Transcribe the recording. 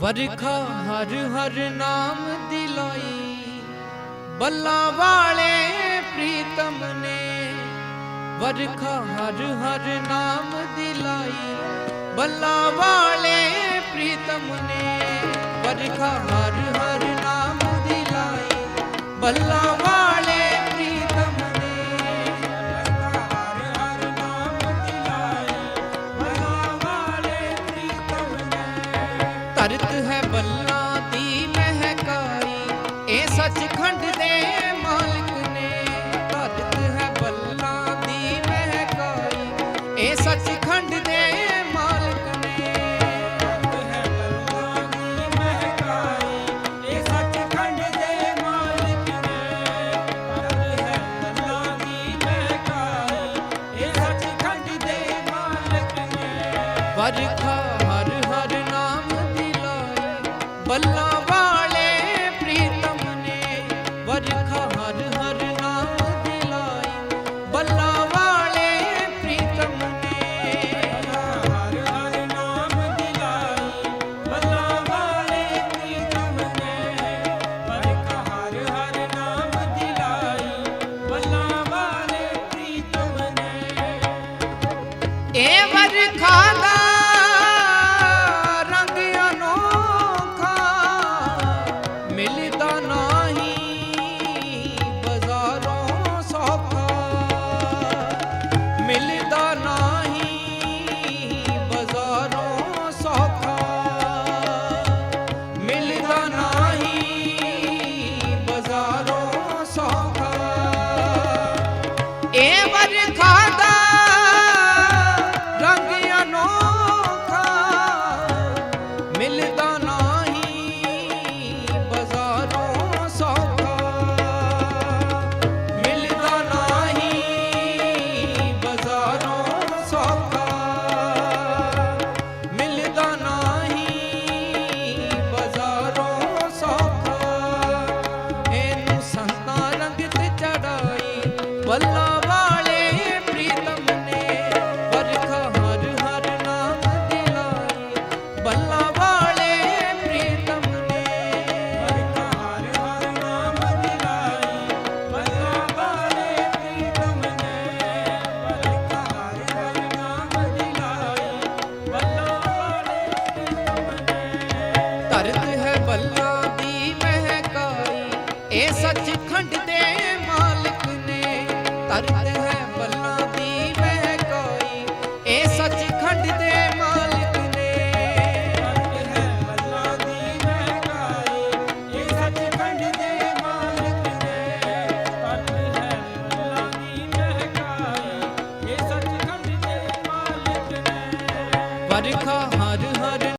ਵਰਖਾ ਹਰ ਹਰ ਨਾਮ ਦਿਲਾਈ। ਬੱਲਾ ਵਾਲੇ ਪ੍ਰੀਤਮ ਨੇ ਵਰਖਾ ਹਰ ਹਰ ਨਾਮ ਦਿਲਾਈ। ਬੱਲਾ ਵਾਲੇ ਪ੍ਰੀਤਮ ਨੇ ਵਰਖਾ ਹਰ ਹਰ ਨੇ ਹੈ ਬੱਲਾਂ ਦੀ ਮਹਿਕਾਈ ਇਹ ਸੱਚਖੰਡ ਦੇ ਮਾਲਕ ਨੇ। ਧਰਤ ਹੈ ਬੱਲਾਂ ਦੀ ਮਹਿਕਾਈ ਇਹ ਸੱਚਖੰਡ ਦੇ ਮਾਲਕ ਨੇ। ਹੈ ਬੱਲਾ ਦੀ ਮਹਿਕਾਈ ਇਹ ਸੱਚਖੰਡ ਦੇ ਮਾਲਕ ਨੇ। ਹਰ ਹੈ ਬੱਲਾ ਦੀ ਮਹਿਕਾਈ ਇਹ ਸੱਚਖੰਡ ਦੇ ਮਾਲਕ ਨੇ। ਵਰਖਾ ਬੱਲਾ ਵਾਲੇ ਪ੍ਰੀਤਮ ਨੇ ਵਰਖ ਹਰ ਹਰ ਨਾਮ ਦਿਲਾਈ। ਬੱਲਾ ਵਾਲੇ ਪ੍ਰੀਤਮ ਨੇ ਹਰ ਹਰ ਨਾਮ ਦਿਲਾਈ। ਬੱਲਾ ਵਾਲੇ ਪ੍ਰੀਤਮ ਨੇ ਬਰਕ ਹਰ ਹਰ ਨਾਮ ਦਿਲਾਈ। ਬੱਲਾ ਵਾਲੇ ਪ੍ਰੀਤਮ ਨੇ। ਇਹ ਵਰਖਾ ਧਰਤ ਹੈ ਬੱਲਾ ਦੀ ਮਹਿਕਾਈ। ਇਹ ਸੱਚਖੰਡ ਦੇ ਮਾਲਕ ਨੇ। ਧਰਤ ਹੈ ਬੱਲਾ ਦੀ ਮਹਿਕਾਈ। ਇਹ ਸੱਚਖੰਡ ਦੇ ਮਾਲਕ ਨੇ। ਹੈ ਬੱਲਾ ਦੀ ਮਹਿਕਾਈ। ਇਹ ਸੱਚਖੰਡ ਦੇ ਮਾਲਕ ਨੇ। ਪਤ ਹੈ ਬੱਲਾ ਦੀ ਮਹਿਕਾਈ। ਇਹ ਸੱਚਖੰਡ ਦੇ ਮਾਲਕ ਨੇ। ਵਰਖਾ